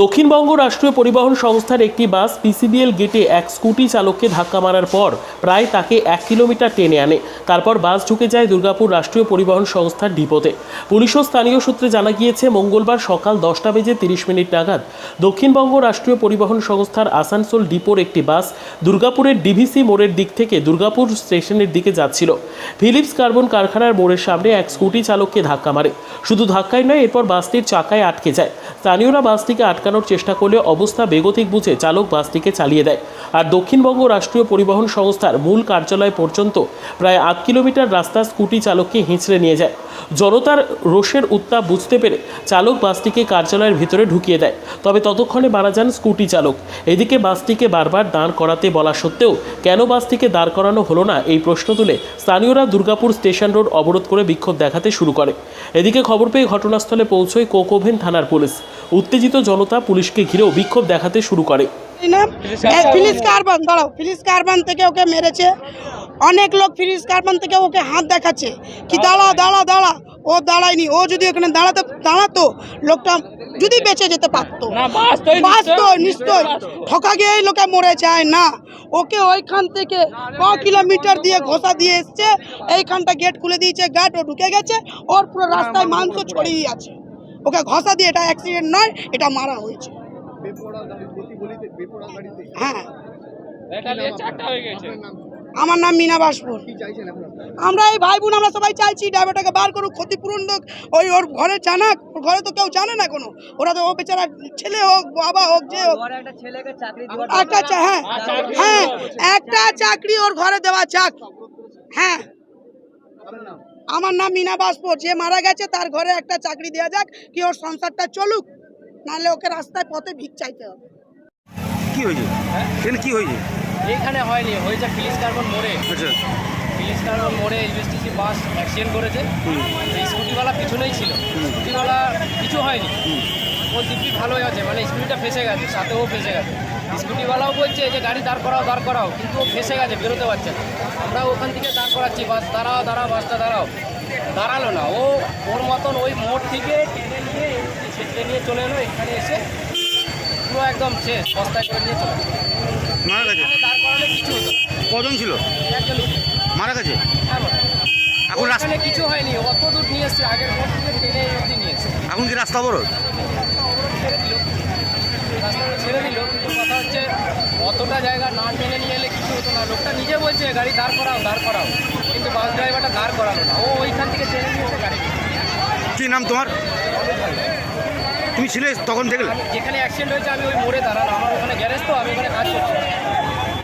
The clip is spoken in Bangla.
দক্ষিণবঙ্গ রাষ্ট্রীয় পরিবহন সংস্থার একটি বাস পিসিবিএল গেটে এক স্কুটি চালককে ধাক্কা মারার পর প্রায় তাকে এক কিলোমিটার টেনে আনে। তারপর বাস ঢুকে যায় দুর্গাপুর রাষ্ট্রীয় পরিবহন সংস্থার ডিপোতে। পুলিশ ও স্থানীয় সূত্রে জানা গিয়েছে, মঙ্গলবার সকাল দশটা বেজে তিরিশ মিনিট নাগাদ দক্ষিণবঙ্গ রাষ্ট্রীয় পরিবহন সংস্থার আসানসোল ডিপোর একটি বাস দুর্গাপুরের ডিভিসি মোড়ের দিক থেকে দুর্গাপুর স্টেশনের দিকে যাচ্ছিল। ফিলিপস কার্বন কারখানার মোড়ের সামনে এক স্কুটি চালককে ধাক্কা মারে। শুধু ধাক্কাই নয়, এরপর বাসটির চাকায় আটকে যায়। স্থানীয়রা বাসটিকে আটকানোর চেষ্টা করলে অবস্থা বেগতিক বুঝে চালক বাসটিকে চালিয়ে দেয়। আর দক্ষিণবঙ্গ রাষ্ট্রীয় পরিবহন সংস্থার মূল কার্যালয় পর্যন্ত প্রায় আধ কিলোমিটার রাস্তা স্কুটি চালককে হিঁচড়ে নিয়ে যায়। জনতার রোষের উত্তাপ বুঝতে পেরে চালক বাসটিকে কার্যালয়ের ভিতরে ঢুকিয়ে দেয়। তবে ততক্ষণে মারা যান স্কুটি চালক। এদিকে বাসটিকে বারবার দাঁড় করাতে বলা সত্ত্বেও কেন বাসটিকে দাঁড় করানো হলো না এই প্রশ্ন তুলে স্থানীয়রা দুর্গাপুর স্টেশন রোড অবরোধ করে বিক্ষোভ দেখাতে শুরু করে। এদিকে খবর পেয়ে ঘটনাস্থলে পৌঁছয় কোকোভেন থানার পুলিশ। উত্তেজিত জনতা পুলিশকে ঘিরেও বিক্ষোভ দেখাতে শুরু করে। নাম? ফিলিস কার্বন দাঁড়াও। ফিলিস কার্বন থেকে ওকে মেরেছে। অনেক লোক ফিলিস কার্বন থেকে ওকে হাত দেখাচ্ছে। কি দাঁড়া দাঁড়া দাঁড়া ও দাঁড়ায়নি। ও যদি ওখানে দাঁড়াতে দাঁড়াতো লোকটা যদি বেঁচে যেতে পারতো। বাঁচতো নিশ্চয়। ঠকা গিয়ে লোকে মরে যায় না। ওকে ওইখান থেকে ক কিলোমিটার দিয়ে ঘষা দিয়ে এসছে। এইখানটা গেট খুলে দিয়েছে গার্ড ও ঢুকে গেছে। ওর পুরো রাস্তায় মাংস ছড়িয়ে আছে। ওকে ঘষা দিয়ে এটা অ্যাক্সিডেন্ট নয়, এটা মারা হয়েছে। হ্যাঁ। আমার নাম মিনা বাসপুর। আমরা এই ভাই বোন আমরা সবাই চাইছি ড্রাইভারটাকে বার করুক, ক্ষতিপূরণ হোক ওই ওর ঘরে জানাক ওর ঘরে তো কেউ জানে না কোনো ওরা তো ও বেচারা ছেলে হোক, বাবা হোক, যে হোক। একটা হ্যাঁ হ্যাঁ একটা চাকরি ওর ঘরে দেওয়া যাক। হ্যাঁ। আমার নাম মিনা বাসপুর যে মারা গেছে তার ঘরে একটা চাকরি দেওয়া যাক কি ওর সংসারটা চলুক নাহলে ওকে রাস্তায় পথে ভিক চাইতে হবে। কি হয়েছে? এখানে কি হয়েছে? এখানে হয়নি হয়েছে ফিলিস কার্বন মোড়ে। আচ্ছা। ফিলিস কার্বন মোড়ে ইউএসটিসি বাস অ্যাক্সিডেন্ট করেছে। এই স্কুটিওয়ালা পিছনেই ছিল। স্কুটিওয়ালা কিছু হয়নি। ও দিব্যি ভালোই আছে মানে স্কুটিটা ফেসে গেছে সাথে ও ফেসে গেছে। স্কুটিওয়ালাও বলছে যে গাড়ি দাঁড় করাও দাঁড় করাও কিন্তু ও ফেসে গেছে বেরোতে পারছে না। আমরা ওখান থেকে দাঁড় করাচ্ছি বাস দাঁড়াও দাঁড়াও বাসটা দাঁড়াও। দাঁড়াল না ও ওর মতন ওই মোড় থেকে টেনে নিয়ে ছেঁচড়ে নিয়ে চলে এলো এখানে এসে পুরো একদম শেষ বস্তায় করে নিয়ে চলে। মারা গেছে? দাঁড় করালে কিছু হতো কজন ছিল? একজন মারা গেছে? হ্যাঁ। এখন রাস্তা ওখানে কিছু হয়নি অত দূর নিয়ে এসছে আগের মোড় থেকে টেনে নিয়ে এসছে। এখন কি রাস্তা অবরোধ? ছেড়ে দিল কিন্তু কথা হচ্ছে অতটা জায়গা না টেনে নিয়ে এলে কিছু হতো না। লোকটা নিজে বলছে গাড়ি দাঁড় করাও দাঁড় করাও। কিন্তু বাস ড্রাইভারটা দাঁড় করালো না। ও ওইখান থেকে টেনে নিয়েছে গাড়ি। কি নাম তোমার? তুমি ছিলে তখন দেখলে যেখানে অ্যাক্সিডেন্ট হয়েছে আমি ওই মোড়ে দাঁড়াল আমার ওখানে গ্যারেজ তো আমি ওখানে কাজ করছি